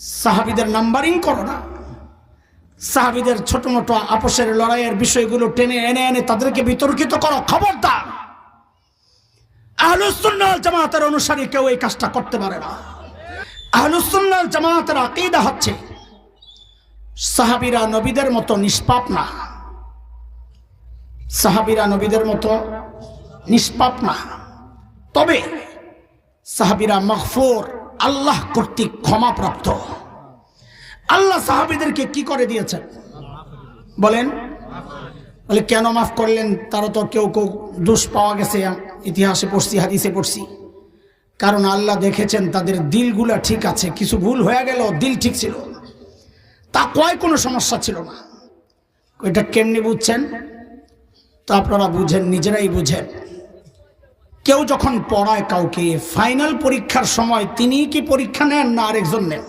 সাহাবিদের নাম্বারিং করো না। সাহাবিদের ছোট মোটো আপোষের লড়াইয়ের বিষয়গুলো টেনে এনে এনে তাদেরকে বিতর্কিত করো, খবরদার। আহলুসুন্নাল জামাতের অনুসারী কেউ এই কাজটা করতে পারে না। আহলুসুন্নাল জামাতের আকিদা হচ্ছে, সাহাবিরা নবীদের মতো নিষ্পাপ না। সাহাবিরা নবীদের মতো নিষ্পাপ না। তবে সাহাবিরা মখফুর আল্লাহ কর্তৃক ক্ষমাপ্রাপ্ত। আল্লাহ সাহাবিদেরকে কি করে দিয়েছেন? বলেন, বলে, কেন মাফ করলেন? তারা তো কেউ কেউ দোষ পাওয়া গেছে। ইতিহাসে পড়ছি, হাদিসে পড়ছি। কারণ আল্লাহ দেখেছেন তাদের দিলগুলা ঠিক আছে। কিছু ভুল হয়ে গেল, দিল ঠিক ছিল। তা কয় কোনো সমস্যা ছিল না। এটা কেমনি বুঝছেন? তা আপনারা বুঝেন, নিজেরাই বুঝেন। কেউ যখন পড়ায় কাউকে ফাইনাল পরীক্ষার সময় তিনি কি পরীক্ষা নেন না আরেকজন নেন?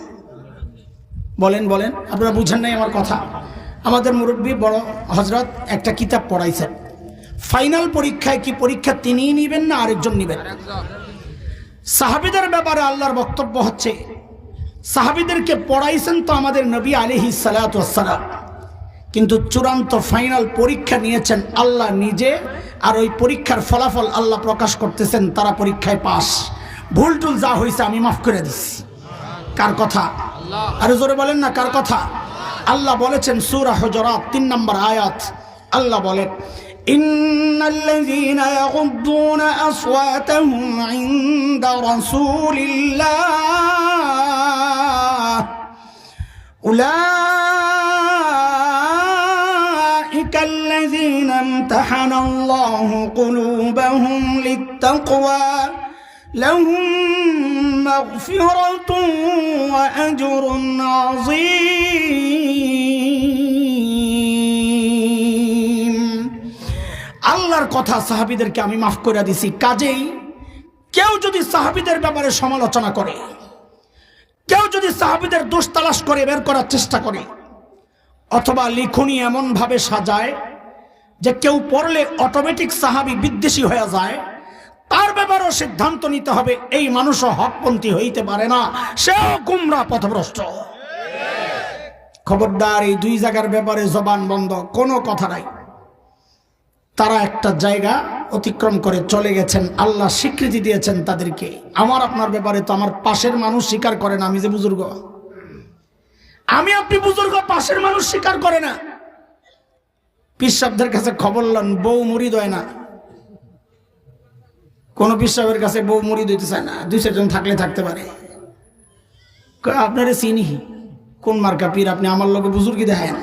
বলেন বলেন, আপনারা বুঝেন নাই আমার কথা। আমাদের মুরব্বী বড় হজরত একটা কিতাব পড়াইছেন। ফাইনাল পরীক্ষায় কি পরীক্ষা তিনিই নিবেন না আরেকজন নিবেন? সাহাবিদের ব্যাপারে আল্লাহর বক্তব্য হচ্ছে, সাহাবিদেরকে পড়াইছেন তো আমাদের নবী আলিহি সালাতাম কিন্তু চূড়ান্ত ফাইনাল পরীক্ষা নিয়েছেন আল্লাহ নিজে আর ওই পরীক্ষার ফলাফল আল্লাহ প্রকাশ করতেছেন তারা পরীক্ষায় পাস ভুল টুল যা হয়েছে আমি মাফ করে দিচ্ছি কার কথা আরে জোরে বলেন না কার কথা আল্লাহ বলেছেন সুরা হজরাত তিন নম্বর আয়াত আল্লাহ বলেন إن الذين يغضون أصواتهم عند رسول الله أولئك الذين امتحن الله قلوبهم للتقوى لهم مغفرة وأجر عظيم আল্লাহর কথা সাহাবিদেরকে আমি মাফ করে দিছি কাজেই কেউ যদি সাহাবিদের ব্যাপারে সমালোচনা করে কেউ যদি সাহাবিদের দোষ তালাশ করে বের করার চেষ্টা করে অথবা লিখনি এমনভাবে সাজায় যে কেউ পড়লে অটোমেটিক সাহাবি বিদ্বেষী হয়ে যায়। তার ব্যাপারেও সিদ্ধান্ত নিতে হবে, এই মানুষও হকপন্থী হইতে পারে না, সেও গুমরা পথভ্রষ্ট। খবরদার, এই দুই জায়গার ব্যাপারে জবান বন্ধ, কোনো কথা নাই। তারা একটা জায়গা অতিক্রম করে চলে গেছেন, আল্লাহ স্বীকৃতি দিয়েছেন তাদেরকে। আমার আপনার ব্যাপারে তো আমার পাশের মানুষ স্বীকার করে না, আমি যে বুজুর্গ। আমি আপনি বুজুর্গ, পাশের মানুষ স্বীকার করে না। পিসাবদের কাছে খবর লন, বউ মুড়ি দেয় না। কোন পিসাবের কাছে বউ মুড়ি দিতে চায় না, দুই চারজন থাকলে থাকতে পারে। আপনারে চিনি? কোন মার্কা পীর? আপনি আমার লোকে বুজুর্গি দেখায় না।